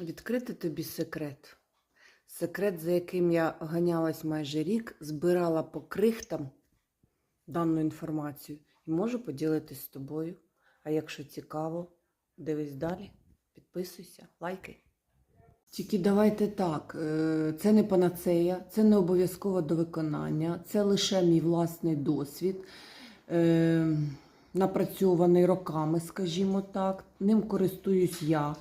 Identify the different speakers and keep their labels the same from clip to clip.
Speaker 1: Відкрити тобі секрет. Секрет, за яким я ганялась майже рік, збирала по крихтам дану інформацію і можу поділитись з тобою. А якщо цікаво, дивись далі, підписуйся, лайкай. Тільки давайте так, е, це не панацея, це не обов'язково до виконання, це лише мій власний досвід, е, напрацьований роками, скажімо так. Ним користуюсь я.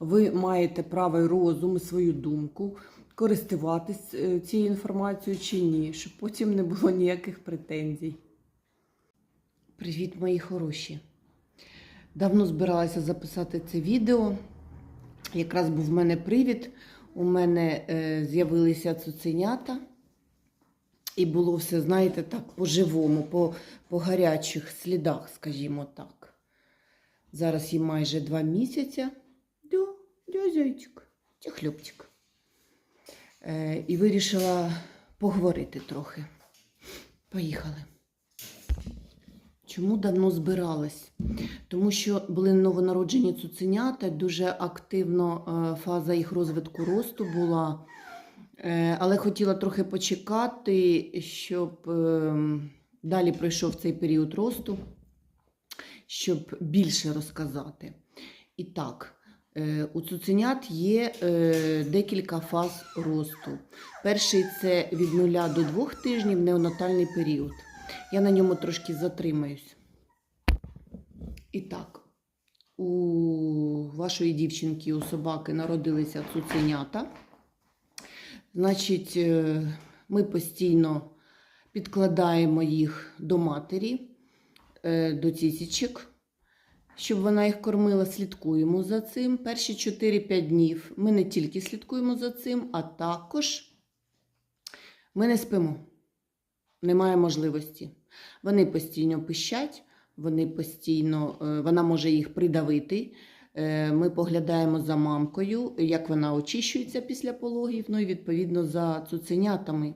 Speaker 1: Ви маєте право розум і свою думку користуватись е, цією інформацією чи ні, щоб потім не було ніяких претензій. Привіт, мої хороші! Давно збиралася записати це відео. Якраз був в мене привід. У мене е, з'явилися цуценята. І було все, знаєте, так, по-живому, по, по гарячих слідах, скажімо так. Зараз їм майже два місяці. Дя, зайчик, це хлопчик. Е, і вирішила поговорити трохи. Поїхали. Чому давно збиралась? Тому що були новонароджені цуценята, дуже активно е, фаза їх розвитку росту була. Е, Але хотіла трохи почекати, щоб е, далі пройшов цей період росту, щоб більше розказати. І так, у цуценят є е, декілька фаз росту. Перший це від 0 до 2 тижнів неонатальний період. Я на ньому трошки затримаюсь. І так, у вашої дівчинки, у собаки народилися цуценята. Значить, е, ми постійно підкладаємо їх до матері, е, до цісічок, щоб вона їх кормила, слідкуємо за цим. Перші 4-5 днів ми не тільки слідкуємо за цим, а також ми не спимо. Немає можливості. Вони постійно пищать, вони постійно, е, вона може їх придавити. Е, Ми поглядаємо за мамкою, як вона очищується після пологів, ну і відповідно за цуценятами.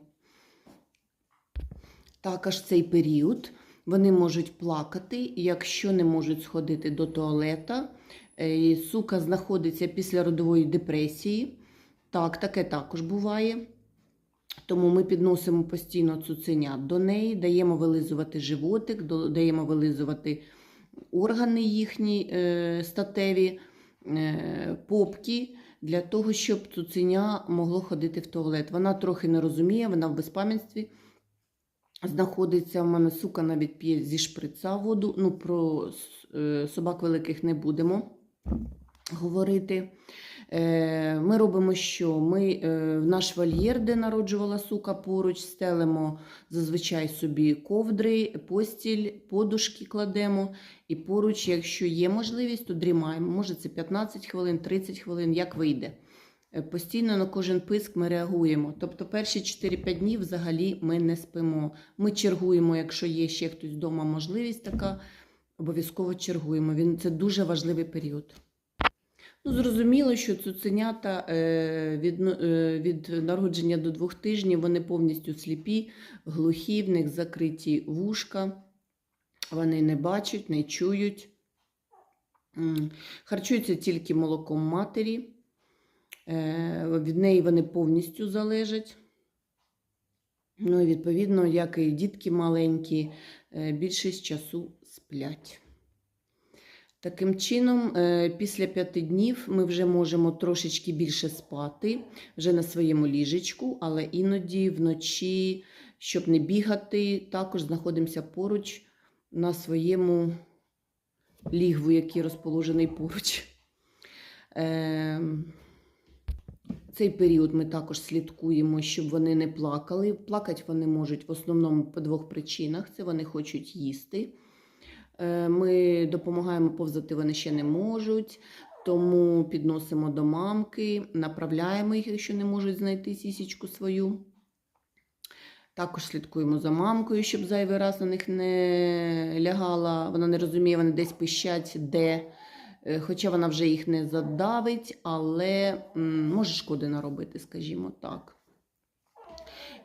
Speaker 1: Також цей період вони можуть плакати, якщо не можуть сходити до туалета. Е, Сука знаходиться після родової депресії. Так, таке також буває. Тому ми підносимо постійно цуценят до неї, даємо вилизувати животик, даємо вилизувати органи їхні е, статеві, е, попки, для того, щоб цуценя могло ходити в туалет. Вона трохи не розуміє, вона в безпам'ятстві знаходиться. У мене сука навіть п'є зі шприца воду. Ну, про е, собак великих не будемо говорити. Е, Ми робимо що? Ми е, в наш вольєр, де народжувала сука поруч, стелимо зазвичай собі ковдри, постіль, подушки кладемо. І поруч, якщо є можливість, то дрімаємо. Може це 15 хвилин, 30 хвилин, як вийде. Е, Постійно на кожен писк ми реагуємо. Тобто перші 4-5 днів взагалі ми не спимо. Ми чергуємо, якщо є ще хтось вдома можливість така, обов'язково чергуємо. Він, це дуже важливий період. Ну, зрозуміло, що цуценята е, від, ну, е, від народження до двох тижнів вони повністю сліпі, глухі, в них закриті вушка, вони не бачать, не чують. Харчуються тільки молоком матері. Е, від неї вони повністю залежать. Ну і відповідно, як і дітки маленькі, е, більшість часу сплять. Таким чином, е, після п'яти днів ми вже можемо трошечки більше спати вже на своєму ліжечку, але іноді вночі, щоб не бігати, також знаходимося поруч на своєму лігву, який розположений поруч. Цей період ми також слідкуємо, щоб вони не плакали. Плакати вони можуть в основному по двох причинах: це вони хочуть їсти. Е, Ми допомагаємо повзати, вони ще не можуть, тому підносимо до мамки, направляємо їх, якщо не можуть знайти сісічку свою. Також слідкуємо за мамкою, щоб зайвий раз на них не лягала. Вона не розуміє, вони десь пищать, де. Е, Хоча вона вже їх не задавить, але може шкоди наробити, скажімо так.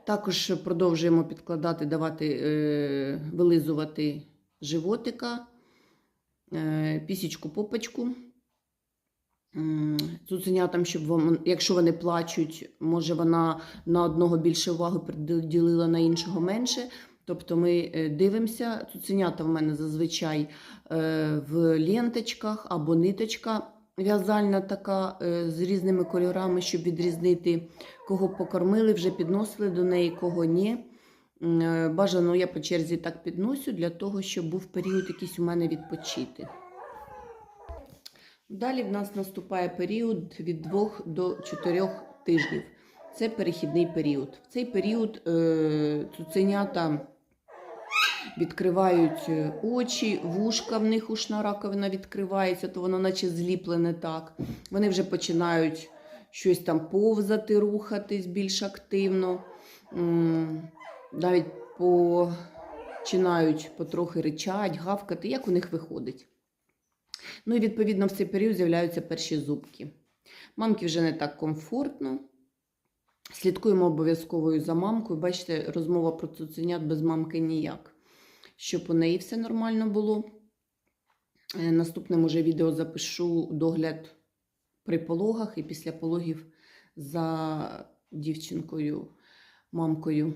Speaker 1: Також продовжуємо підкладати, давати, е, вилизувати животика, е, пісічку попочку. м, цуценятам, щоб вон- якщо вони плачуть, може вона на одного більше уваги приділила, на іншого менше. Тобто ми е, дивимося, цуценята в мене зазвичай е, в ленточках або ниточка в'язальна така е, з різними кольорами, щоб відрізнити, кого покормили, вже підносили до неї, кого ні. Бажано я по черзі так підносю для того, щоб був період якийсь у мене відпочити. Далі в нас наступає період від 2 до 4 тижнів. Це перехідний період. В цей період цуценята відкривають е, очі, вушка в них ушна раковина відкривається, то воно наче зліплене так. Вони вже починають щось там повзати, рухатись більш активно. Навіть починають потрохи ричать, гавкати, як у них виходить. Ну і відповідно в цей період з'являються перші зубки. Мамки вже не так комфортно. Слідкуємо обов'язково за мамкою. Бачите, розмова про цуценят без мамки ніяк. Щоб у неї все нормально було. Е, Наступним уже відео запишу догляд при пологах і після пологів за дівчинкою, мамкою.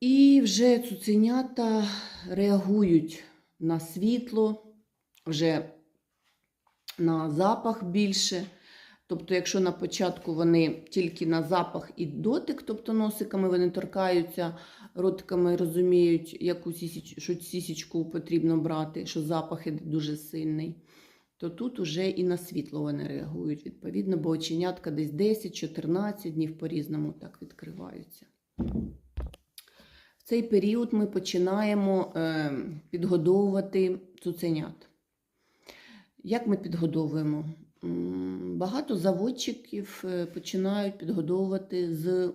Speaker 1: І вже цуценята реагують на світло, вже на запах більше. Тобто, якщо на початку вони тільки на запах і дотик, тобто носиками вони торкаються, ротиками розуміють, яку сісіч, що сісічку потрібно брати, що запах іде дуже сильний, то тут уже і на світло вони реагують відповідно, бо оченятка десь 10-14 днів по-різному так відкриваються. В цей період ми починаємо е, підгодовувати цуценят. Як ми підгодовуємо? Багато заводчиків е, починають підгодовувати з,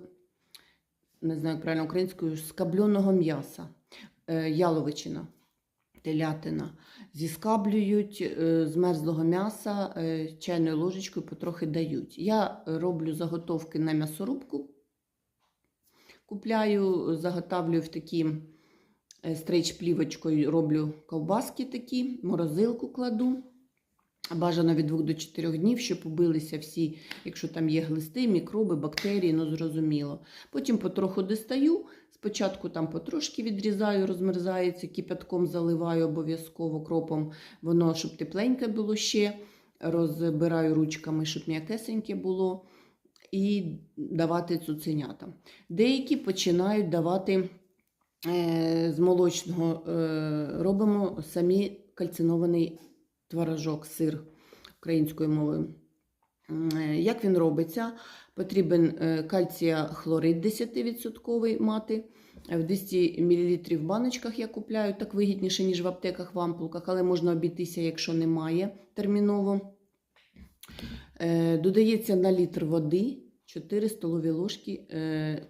Speaker 1: не знаю, правильно українською, з кабльоного м'яса, Е, яловичина, телятина. Зіскаблюють е, з мерзлого м'яса чайною ложечкою потрохи дають. Я роблю заготовки на м'ясорубку, купляю, заготавлюю в такі е, стрейч-плівочкою, роблю ковбаски такі, морозилку кладу. Бажано від 2 до 4 днів, щоб убилися всі, якщо там є глисти, мікроби, бактерії, ну зрозуміло. Потім потроху достаю. Спочатку там потрошки відрізаю, розмерзається, кипятком заливаю обов'язково кропом, воно, щоб тепленьке було ще. Розбираю ручками, щоб м'якесеньке було. І давати цуценятам. Деякі починають давати е, з молочного, е, робимо самі кальцинований творожок, сир українською мовою. Е, Як він робиться? Потрібен е, кальція хлорид 10% мати. Е, В 200 мл баночках я купляю, так вигідніше, ніж в аптеках, в ампулках, але можна обійтися, якщо немає терміново. Додається на літр води 4 столові ложки.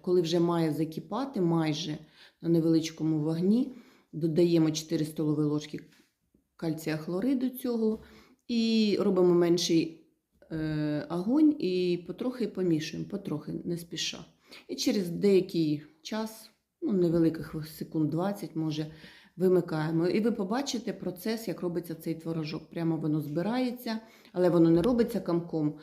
Speaker 1: Коли вже має закипати майже на невеличкому вогні, додаємо 4 столові ложки кальція хлориду цього і робимо менший е, огонь і потрохи помішуємо, потрохи, не спіша. І через деякий час, ну, невеликих секунд 20, може, вимикаємо. І ви побачите процес, як робиться цей творожок. Прямо воно збирається, але воно не робиться камком.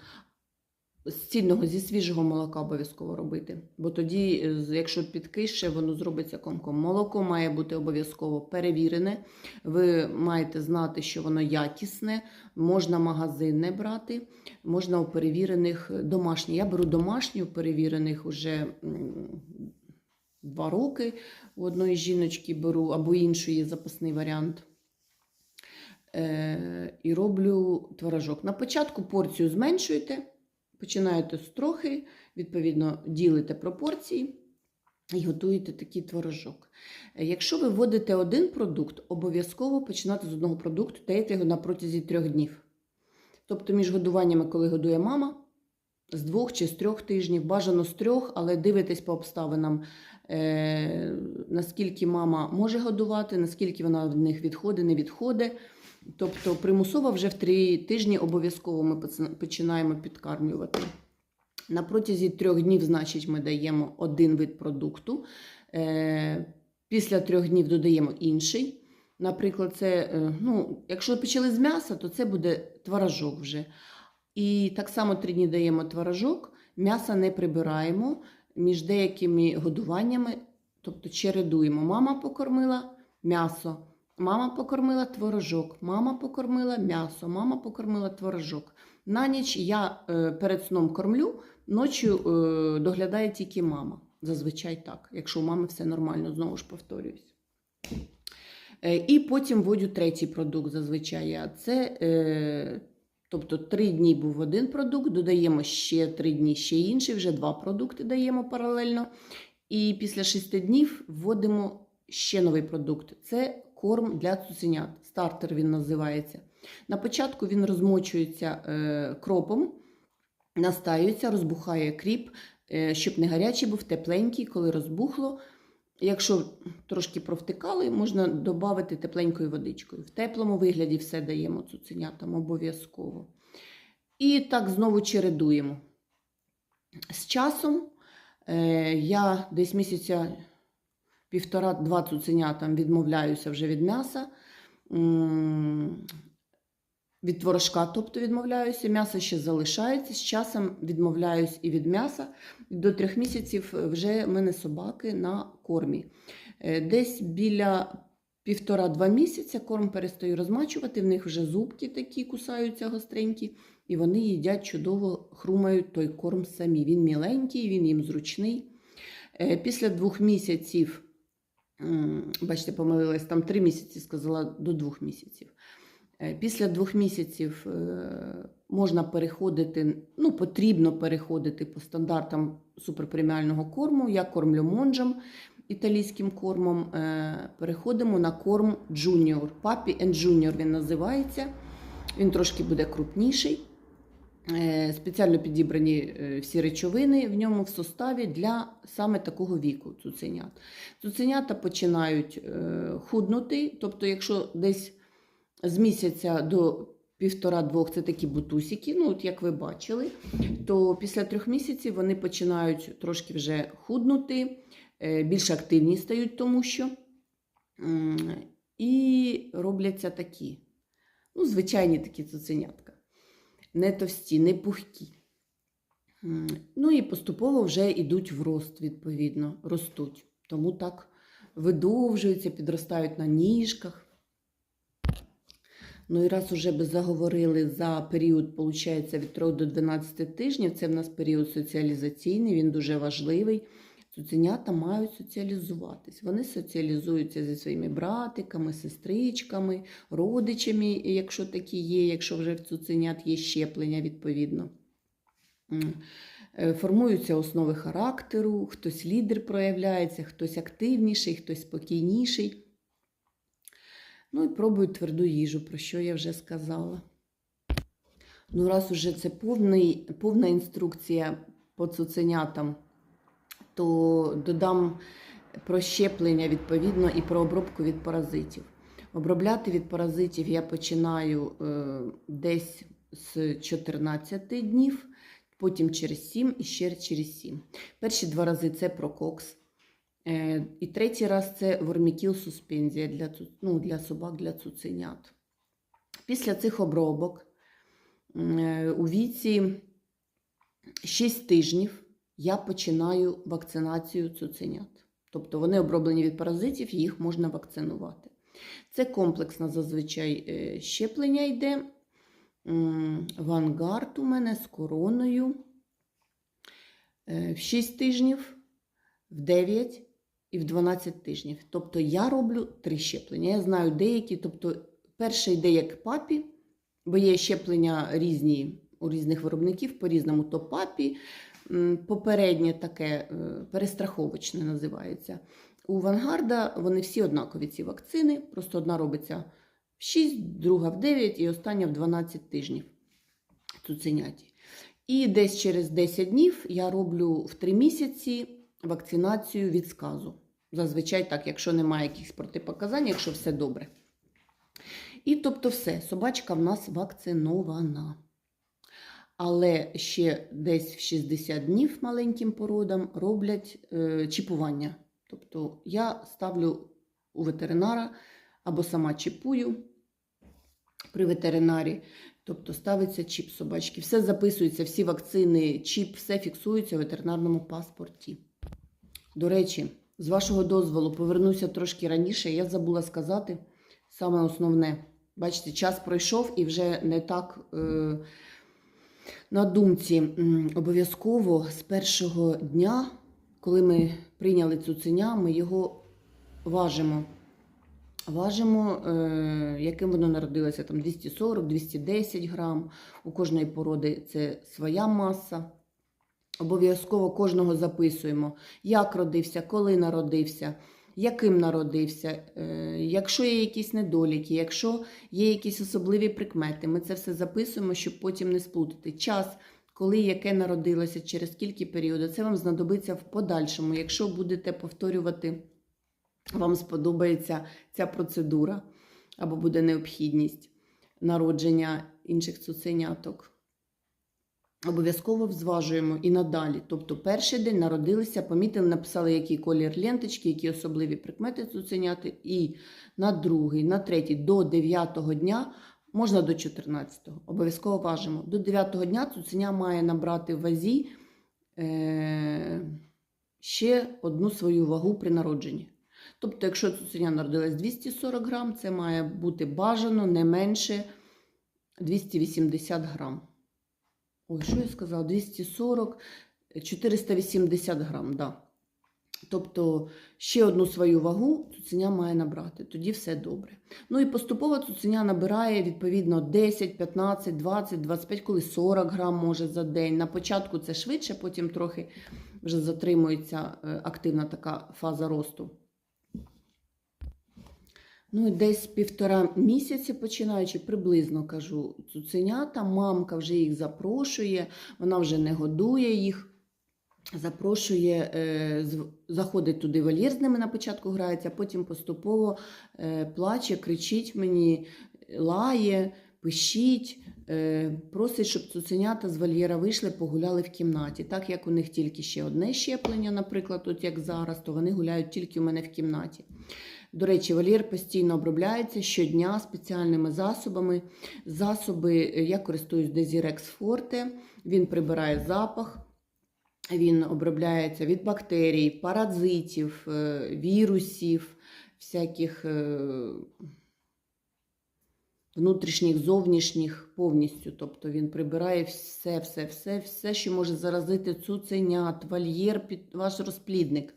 Speaker 1: З цільного, зі свіжого молока обов'язково робити. Бо тоді, е, якщо підкише, воно зробиться комком. Молоко має бути обов'язково перевірене. Ви маєте знати, що воно якісне, можна магазинне брати, можна у перевірених домашніх. Я беру домашні перевірених уже два роки. У одної жіночки беру або іншої запасний варіант. Е, і роблю творожок. На початку порцію зменшуєте, починаєте з трохи, відповідно, ділите пропорції і готуєте такий творожок. Якщо ви вводите один продукт, обов'язково починати з одного продукту, даєте його на протязі трьох днів. Тобто, між годуваннями, коли годує мама, з двох чи з трьох тижнів, бажано з трьох, але дивитесь по обставинам, е, наскільки мама може годувати, наскільки вона від них відходить, не відходить. Тобто примусово вже в три тижні обов'язково ми починаємо підкармлювати. На протязі трьох днів, значить, ми даємо один вид продукту. Е, Після трьох днів додаємо інший. Наприклад, це, е, ну, якщо почали з м'яса, то це буде творожок вже. І так само три дні даємо творожок, м'яса не прибираємо між деякими годуваннями, тобто чередуємо. Мама покормила м'ясо, мама покормила творожок, мама покормила м'ясо, мама покормила творожок. На ніч я е, перед сном кормлю, ночі е, доглядає тільки мама. Зазвичай так, якщо у мами все нормально, знову ж повторююсь. Е, І потім вводю третій продукт зазвичай. я. Це, е, тобто, три дні був один продукт, додаємо ще три дні ще інший, вже два продукти даємо паралельно. І після шести днів вводимо ще новий продукт. Це корм для цуценят. Стартер він називається. На початку він розмочується е, кропом, настаюється, розбухає кріп, е, щоб не гарячий був, тепленький, коли розбухло. Якщо трошки провтикали, можна додати тепленькою водичкою. В теплому вигляді все даємо цуценятам обов'язково. І так знову чередуємо. З часом е, я десь місяця півтора-два цуценятам відмовляюся вже від м'яса. Від творожка, тобто відмовляюся, м'ясо ще залишається. З часом відмовляюсь і від м'яса. До трьох місяців вже в мене собаки на кормі. Е, Десь біля півтора-два місяця корм перестаю розмачувати, в них вже зубки такі кусаються гостренькі, і вони їдять чудово, хрумають той корм самі. Він міленький, він їм зручний. Е, Після двох місяців, бачите, помилилась, там три місяці сказала до двох місяців. Е, Після двох місяців е, можна переходити, ну, потрібно переходити по стандартам суперпреміального корму. Я кормлю монджем, італійським кормом. Е, Переходимо на корм Junior. Papi and Junior він називається. Він трошки буде крупніший. Е, Спеціально підібрані е, всі речовини в ньому в составі для саме такого віку цуценят. Цуценята починають е, худнути, тобто, якщо десь з місяця до півтора-двох це такі бутусики, ну от як ви бачили, то після трьох місяців вони починають трошки вже худнути, більш активні стають, тому що і робляться такі, ну, звичайні такі цуценятка. Не товсті, не пухкі. Ну і поступово вже йдуть в рост, відповідно, ростуть. Тому так видовжуються, підростають на ніжках. Ну і раз уже би заговорили за період, виходить, від 3 до 12 тижнів, це в нас період соціалізаційний, він дуже важливий. Цуценята мають соціалізуватись. Вони соціалізуються зі своїми братиками, сестричками, родичами, якщо такі є, якщо вже в цуценят є щеплення, відповідно. Е, Формуються основи характеру, хтось лідер проявляється, хтось активніший, хтось спокійніший. Ну і пробують тверду їжу, про що я вже сказала. Ну, раз уже це повний, повна інструкція по цуценятам, то додам про щеплення відповідно і про обробку від паразитів. Обробляти від паразитів я починаю е, десь з 14 днів, потім через 7 і ще через 7. Перші два рази це прококс. Е, І третій раз це вормікіл суспензія для, ну, для собак, для цуценят. Після цих обробок е, у віці 6 тижнів я починаю вакцинацію цуценят. Тобто вони оброблені від паразитів, їх можна вакцинувати. Це комплексне зазвичай е, щеплення йде. Вангард у мене з короною е, в 6 тижнів, в 9 і в 12 тижнів. Тобто я роблю три щеплення. Я знаю деякі, тобто перше йде як папі, бо є щеплення різні у різних виробників по-різному. То папі, попереднє таке е, перестраховочне називається. У Вангарда вони всі однакові ці вакцини, просто одна робиться в 6, друга в 9 і остання в 12 тижнів цуценяті. І десь через 10 днів я роблю в 3 місяці вакцинацію від сказу. Зазвичай так, якщо немає якихось протипоказань, якщо все добре. І тобто все, собачка в нас вакцинована. Але ще десь в 60 днів маленьким породам роблять е, чіпування. Тобто я ставлю у ветеринара або сама чіпую при ветеринарі. Тобто ставиться чіп собачки. Все записується, всі вакцини, чіп, все фіксується у ветеринарному паспорті. До речі, з вашого дозволу повернуся трошки раніше. Я забула сказати саме основне. Бачите, час пройшов і вже не так е, на думці. Обов'язково з першого дня, коли ми прийняли цуценя, ми його важимо. Важимо, е, яким воно народилося, там 240-210 грам. У кожної породи це своя маса. Обов'язково кожного записуємо, як родився, коли народився, яким народився, е, якщо є якісь недоліки, якщо є якісь особливі прикмети, ми це все записуємо, щоб потім не сплутати. Час, коли яке народилося, через скільки періодів, це вам знадобиться в подальшому, якщо будете повторювати, вам сподобається ця процедура або буде необхідність народження інших цуценяток. Обов'язково зважуємо і надалі. Тобто, перший день народилися, помітили, написали, який колір ленточки, які особливі прикмети цуценяти. І на другий, на третій, до 9 дня, можна до 14-го. Обов'язково важимо. До 9 дня цуценя має набрати в вазі е- ще одну свою вагу при народженні. Тобто, якщо цуценя народилась 240 грам, це має бути бажано не менше 280 грам. Ой, що я сказала? 240, 480 грам, да. Тобто ще одну свою вагу цуценя має набрати, тоді все добре. Ну і поступово цуценя набирає відповідно 10, 15, 20, 25, коли 40 грам може за день. На початку це швидше, потім трохи вже затримується е, активна така фаза росту. Ну, і десь півтора місяці, починаючи, приблизно кажу, цуценята, мамка вже їх запрошує, вона вже не годує їх. Запрошує, е, заходить туди вольєр з ними на початку грається, потім поступово е, плаче, кричить мені, лає, пищить, е, просить, щоб цуценята з вольєра вийшли, погуляли в кімнаті. Так як у них тільки ще одне щеплення, наприклад, от як зараз, то вони гуляють тільки у мене в кімнаті. До речі, вольєр постійно обробляється щодня спеціальними засобами. Засоби е, я користуюсь Desirex Forte, він прибирає запах, він обробляється від бактерій, паразитів, е, вірусів, всяких е, внутрішніх, зовнішніх повністю. Тобто він прибирає все, все, все, все, що може заразити цуценят, вольєр, під ваш розплідник.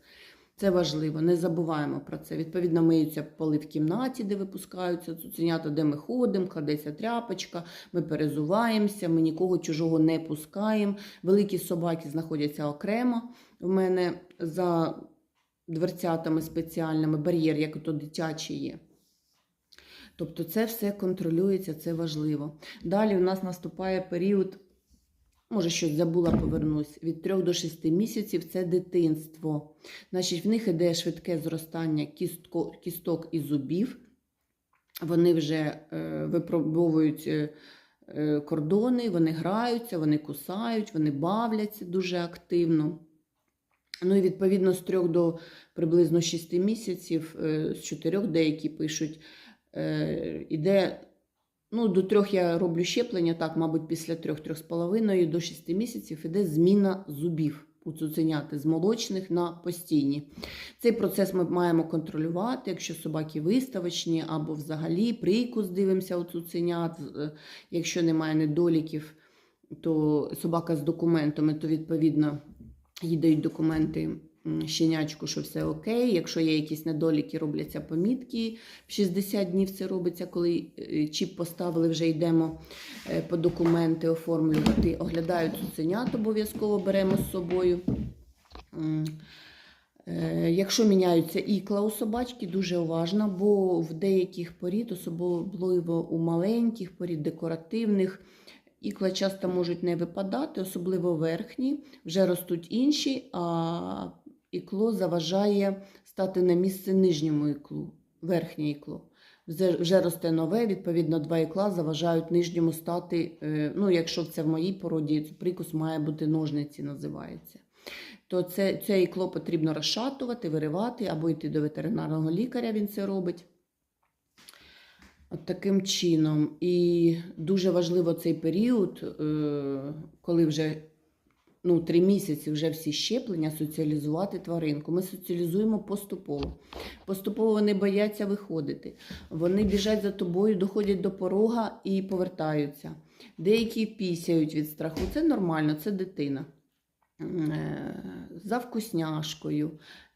Speaker 1: Це важливо, не забуваємо про це. Відповідно, миються поли в кімнаті, де випускаються цуценята, де ми ходимо, кладеться тряпочка, ми перезуваємося, ми нікого чужого не пускаємо. Великі собаки знаходяться окремо в мене за дверцятами спеціальними, бар'єр, як то дитячий є. Тобто це все контролюється, це важливо. Далі у нас наступає період, може щось забула, повернусь, від 3 до 6 місяців це дитинство. Значить, в них іде швидке зростання кістко, кісток і зубів. Вони вже е, випробовують е, е, кордони, вони граються, вони кусають, вони бавляться дуже активно. Ну і відповідно з 3 до приблизно 6 місяців, е, з 4 деякі пишуть, е, іде. Ну, до трьох я роблю щеплення, так, мабуть, після трьох-трьох з половиною до 6 місяців іде зміна зубів у цуценяти з молочних на постійні. Цей процес ми маємо контролювати, якщо собаки виставочні або взагалі прикус дивимося у цуценят. Е, Якщо немає недоліків, то собака з документами, то відповідно їй дають документи щенячку, що все окей. Якщо є якісь недоліки, робляться помітки. В 60 днів це робиться, коли е, чіп поставили, вже йдемо е, по документи оформлювати. Оглядають цуценят, обов'язково беремо з собою. Е, Якщо міняються ікла у собачки, дуже уважно, бо в деяких порід, особливо у маленьких порід, декоративних, ікла часто можуть не випадати, особливо верхні, вже ростуть інші, а ікло заважає стати на місце нижньому іклу, верхнє ікло. Вже, росте нове, відповідно, два ікла заважають нижньому стати. е, Ну, якщо це в моїй породі, прикус має бути ножниці, називається. То це, це ікло потрібно розшатувати, виривати або йти до ветеринарного лікаря, він це робить. От таким чином. І дуже важливо цей період, е, коли вже ну, три місяці вже всі щеплення, соціалізувати тваринку. Ми соціалізуємо поступово. Поступово вони бояться виходити. Вони біжать за тобою, доходять до порога і повертаються. Деякі пісяють від страху. Це нормально, це дитина. Е, За вкусняшкою.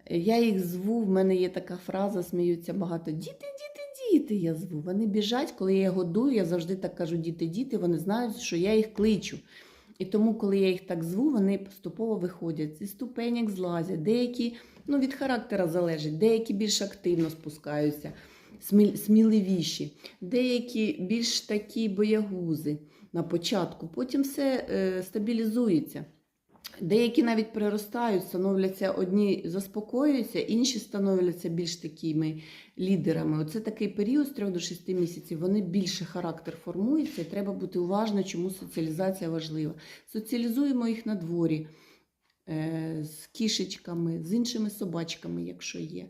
Speaker 1: Я їх зву, в мене є така фраза, сміються багато. Діти, діти, діти. Я зву. Вони біжать, коли я годую, я завжди так кажу діти, діти, вони знають, що я їх кличу. І тому, коли я їх так зву, вони поступово виходять зі ступенек злазять. Деякі ну, від характера залежить, деякі більш активно спускаються, сміливіші, деякі більш такі боягузи на початку, потім все е, стабілізується. Деякі навіть приростають, становляться одні заспокоюються, інші становляться більш такими лідерами. Оце такий період з 3 до 6 місяців. Вони більше характер формується, і треба бути уважно, чому соціалізація важлива. Соціалізуємо їх на дворі е, з кішечками, з іншими собачками, якщо є.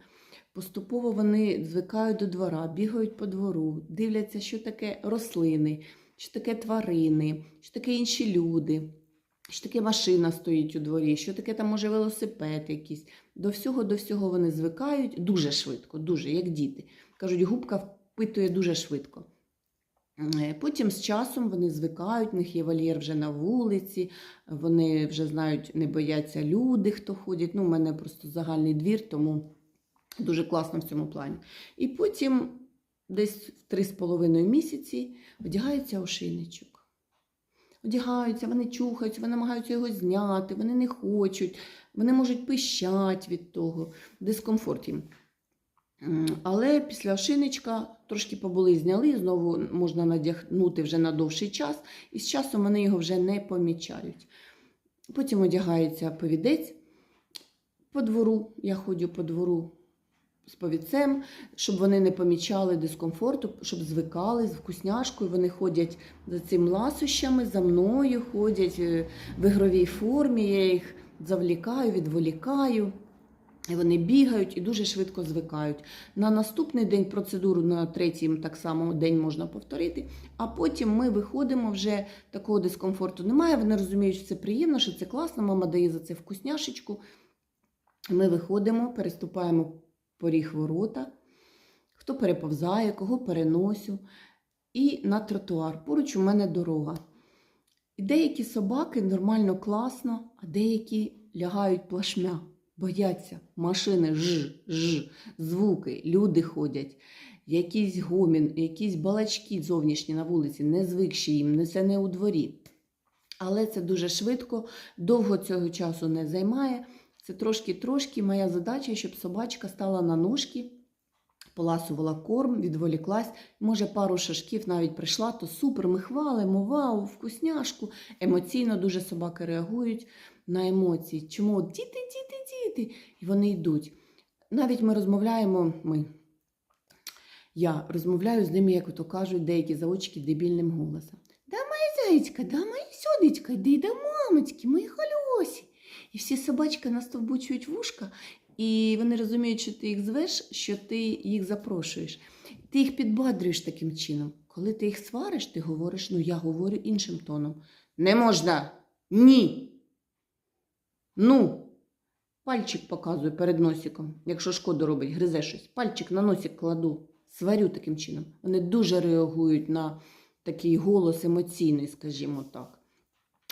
Speaker 1: Поступово вони звикають до двора, бігають по двору, дивляться, що таке рослини, що таке тварини, що таке інші люди. Що таке машина стоїть у дворі, що таке там може велосипед якийсь. До всього, до всього вони звикають дуже швидко, дуже, як діти. Кажуть, губка впитує дуже швидко. Е, Потім з часом вони звикають, в них є вольєр вже на вулиці, вони вже знають, не бояться люди, хто ходять. Ну, у мене просто загальний двір, тому дуже класно в цьому плані. І потім десь в 3,5 місяці одягається ошейничок одягаються, вони чухаються, вони намагаються його зняти, вони не хочуть, вони можуть пищати від того, дискомфорт їм. Але після ошиничка трошки побули, зняли, знову можна надягнути вже на довший час, і з часом вони його вже не помічають. Потім одягається повідець по двору. Я ходжу по двору з повідцем, щоб вони не помічали дискомфорту, щоб звикали з вкусняшкою. Вони ходять за цим ласощами, за мною ходять е, в ігровій формі. Я їх завлікаю, відволікаю. І вони бігають і дуже швидко звикають. На наступний день процедуру на третій так само день можна повторити, а потім ми виходимо вже такого дискомфорту немає. Вони розуміють, що це приємно, що це класно, мама дає за це вкусняшечку. Ми виходимо, переступаємо поріг ворота, хто переповзає, кого переносю, і на тротуар. Поруч у мене дорога. І деякі собаки нормально класно, а деякі лягають плашмя, бояться машини, ж, ж, звуки, люди ходять, якийсь гомін, якісь балачки зовнішні на вулиці, не звикші їм, це не у дворі. Але це дуже швидко, довго цього часу не займає. Це трошки-трошки моя задача, щоб собачка стала на ножки, поласувала корм, відволіклась. Може, пару шашків навіть прийшла, то супер, ми хвалимо, вау, вкусняшку. Емоційно дуже собаки реагують на емоції. Чому діти, діти, діти? І вони йдуть. Навіть ми розмовляємо, ми. Я розмовляю з ними, як то кажуть, деякі заочки дебільним голосом. Да, моя зайчка, да, моя сьодечка, йди до мамочки, мої хальосі. І всі собачки настовбучують вушка, і вони розуміють, що ти їх звеш, що ти їх запрошуєш. Ти їх підбадрюєш таким чином. Коли ти їх свариш, ти говориш, ну я говорю іншим тоном. Не можна. Ні. Ну. Пальчик показую перед носиком, якщо шкоду робить, гризе щось. Пальчик на носик кладу, сварю таким чином. Вони дуже реагують на такий голос емоційний, скажімо так.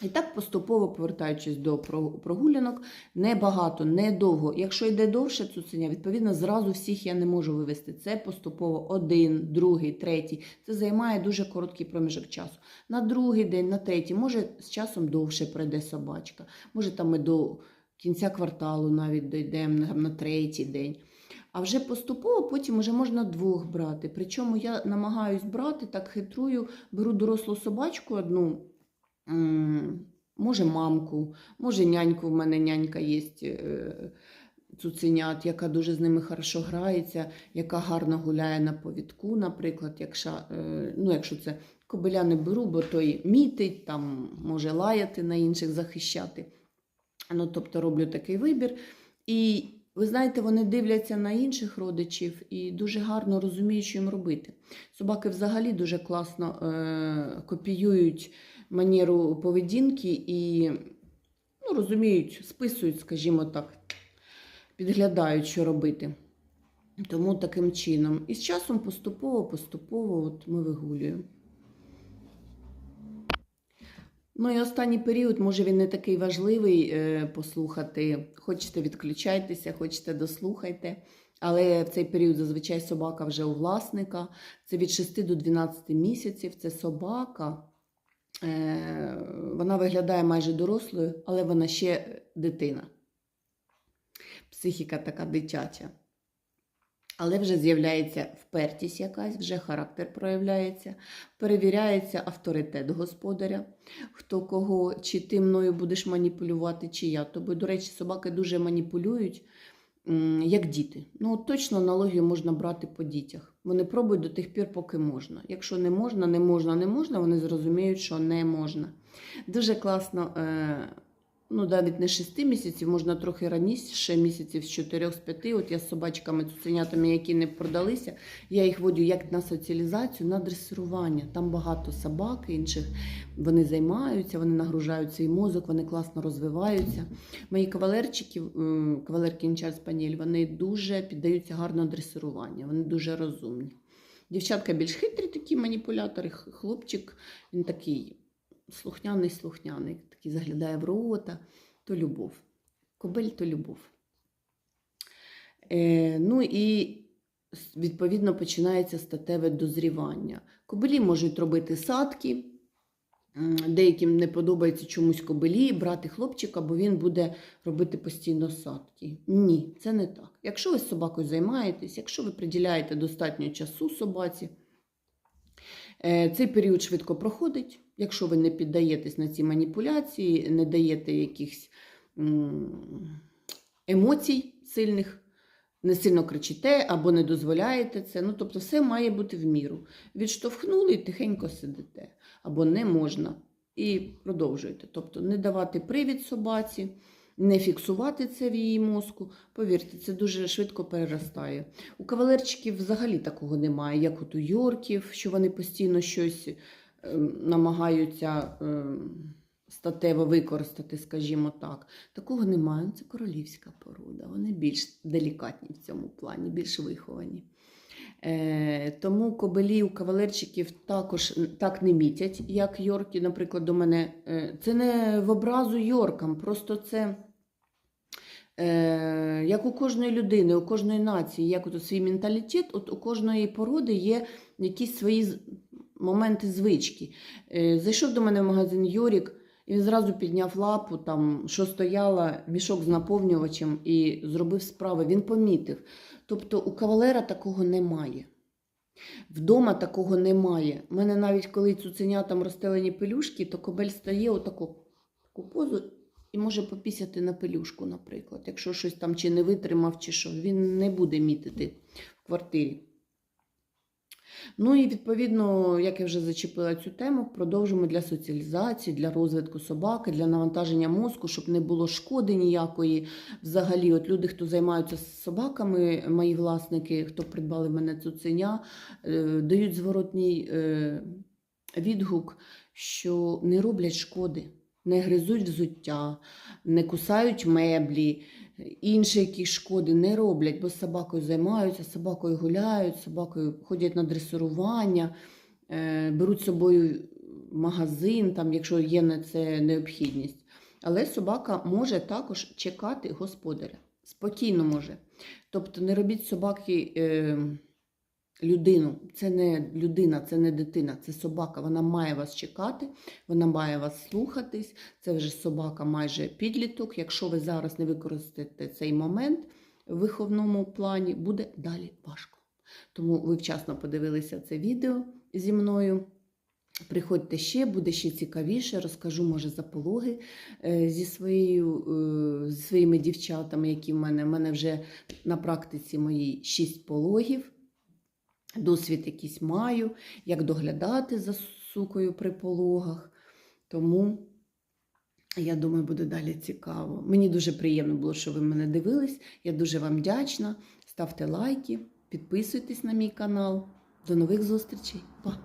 Speaker 1: І так поступово повертаючись до прогулянок, небагато, недовго. Якщо йде довше цуценя, відповідно, зразу всіх я не можу вивести. Це поступово один, другий, третій. Це займає дуже короткий проміжок часу. На другий день, на третій, може з часом довше прийде собачка. Може там ми до кінця кварталу навіть дійдемо на третій день. А вже поступово потім вже можна двох брати. Причому я намагаюсь брати, так хитрую, беру дорослу собачку одну. Може, мамку, може, няньку. В мене нянька є е, цуценят, яка дуже з ними хорошо грається, яка гарно гуляє на повідку, наприклад, якщо, е, ну, якщо це кобиля не беру, бо той мітить, там може лаяти на інших, захищати. Ну, тобто роблю такий вибір. І Ви знаєте, вони дивляться на інших родичів і дуже гарно розуміють, що їм робити. Собаки взагалі дуже класно е, копіюють манеру поведінки і ну, розуміють, списують, скажімо так, підглядають, що робити. Тому таким чином. І з часом поступово, поступово от ми вигулюємо. Ну і останній період, може, він не такий важливий е, послухати. Хочете відключайтеся, хочете дослухайте. Але в цей період зазвичай собака вже у власника. Це від 6 до 12 місяців. Це собака. Е, вона виглядає майже дорослою, але вона ще дитина. Психіка така дитяча. Але вже з'являється впертість якась, вже характер проявляється, перевіряється авторитет господаря, хто кого, чи ти мною будеш маніпулювати, чи я тобою. До речі, собаки дуже маніпулюють, як діти. Ну, точно аналогію можна брати по дітях. Вони пробують до тих пір, поки можна. Якщо не можна, не можна, не можна, вони зрозуміють, що не можна. Дуже класно. Е- Ну, навіть не 6 місяців, можна трохи раніше, місяців з 4-5. От я з собачками, цуценятами, які не продалися, я їх водю як на соціалізацію, на дресирування. Там багато собак інших. Вони займаються, вони нагружають свій мозок, вони класно розвиваються. Мої кавалерчики, кавалерки інчар спаніль, вони дуже піддаються гарно дресируванню, вони дуже розумні. Дівчатка більш хитрі такі маніпулятори, хлопчик, він такий слухняний, слухняний, такий заглядає в рота, то любов. Кобель то любов. Е, ну і відповідно починається статеве дозрівання. Кобелі можуть робити садки. Деяким не подобається чомусь кобелі брати хлопчика, бо він буде робити постійно садки. Ні, це не так. Якщо ви з собакою займаєтесь, якщо ви приділяєте достатньо часу собаці, Е, Цей період швидко проходить. Якщо ви не піддаєтесь на ці маніпуляції, не даєте якихось емоцій сильних, не сильно кричите або не дозволяєте це. Ну, тобто, все має бути в міру. Відштовхнули і тихенько сидите, або не можна. І продовжуєте. Тобто не давати привід собаці, не фіксувати це в її мозку. Повірте, це дуже швидко переростає. У кавалерчиків взагалі такого немає, як от у Йорків, що вони постійно щось намагаються ем, статево використати, скажімо так. Такого немає. Це королівська порода. Вони більш делікатні в цьому плані, більш виховані. Е, тому кобелі у кавалерчиків також так не мітять, як Йорки, наприклад, до мене. Е, це не в образу Йоркам, просто це. Е, як у кожної людини, у кожної нації, як от свій менталітет, от у кожної породи є якісь свої моменти звички. Е, зайшов до мене в магазин Йорік, і він зразу підняв лапу, там, що стояла, мішок з наповнювачем і зробив справи. Він помітив. Тобто у кавалера такого немає. Вдома такого немає. У мене навіть коли цуценятам розстелені пелюшки, то кобель стає отаку таку позу і може попісяти на пелюшку, наприклад. Якщо щось там чи не витримав, чи що, він не буде мітити в квартирі. Ну і відповідно, як я вже зачепила цю тему, продовжимо для соціалізації, для розвитку собаки, для навантаження мозку, щоб не було шкоди ніякої. Взагалі, от люди, хто займаються собаками, мої власники, хто придбали в мене цуценя, е, дають зворотній е, відгук, що не роблять шкоди, не гризуть взуття, не кусають меблі, інші якісь шкоди не роблять, бо з собакою займаються, собакою гуляють, собакою ходять на дресирування, е, беруть з собою магазин, там, якщо є на це необхідність. Але собака може також чекати господаря. Спокійно може. Тобто не робіть собаки е, людину. Це не людина, це не дитина, це собака. Вона має вас чекати, вона має вас слухатись. Це вже собака майже підліток. Якщо ви зараз не використаєте цей момент в виховному плані, буде далі важко. Тому ви вчасно подивилися це відео зі мною. Приходьте ще, буде ще цікавіше. Розкажу, може, за пологи е, зі, своєю, е, зі своїми дівчатами, які в мене. В мене вже на практиці моїй 6 пологів. Досвід якийсь маю, як доглядати за сукою при пологах. Тому Я думаю, буде далі цікаво. Мені дуже приємно було, що ви мене дивились. Я дуже вам вдячна. Ставте лайки, підписуйтесь на мій канал. До нових зустрічей. Па!